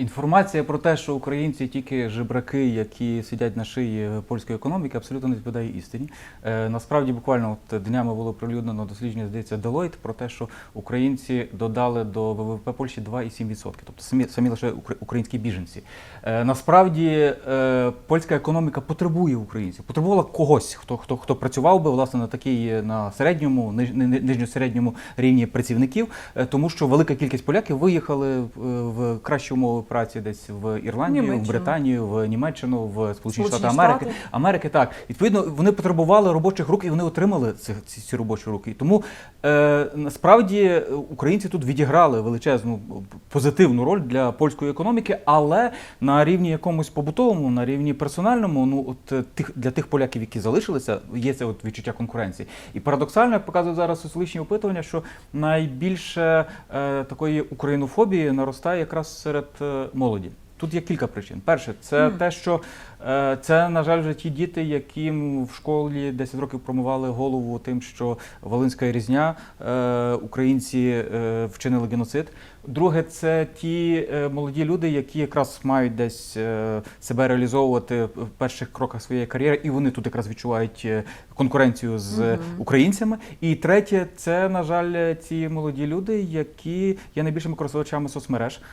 Інформація про те, що українці тільки жебраки, які сидять на шиї польської економіки, абсолютно не відповідає істині. Е, насправді, буквально от днями було прилюднено дослідження, здається, Deloitte про те, що українці додали до ВВП Польщі 2,7%, тобто самі, самі лише укр- українські біженці. Е, насправді е, польська економіка потребує українців, потребувала когось, хто, хто, хто працював би власне на такій на середньому, ниж, ни- ни- нижньосередньому рівні працівників, е, тому що велика кількість поляків виїхали е, в кращі умови праці десь в Ірландію, в Британію, в Німеччину, в Сполучені Штати Америки. Америки так. Відповідно, вони потребували робочих рук і вони отримали ці, ці, ці робочі руки. Тому е, насправді українці тут відіграли величезну позитивну роль для польської економіки, але на рівні якомусь побутовому, на рівні персональному, ну от е, тих для тих поляків, які залишилися, є це от відчуття конкуренції. І парадоксально, як показують зараз соціологічні опитування, що найбільше е, такої українофобії наростає якраз серед е, молоді. Тут є кілька причин. Перше, це Мгм. те, що е, це, на жаль, вже ті діти, яким в школі 10 років промивали голову тим, що Волинська різня, е, українці е, вчинили геноцид. Друге, це ті е, молоді люди, які якраз мають десь е, себе реалізовувати в перших кроках своєї кар'єри, і вони тут якраз відчувають е, конкуренцію з Мгм. українцями. І третє, це, на жаль, ці молоді люди, які є найбільшими користувачами соцмереж.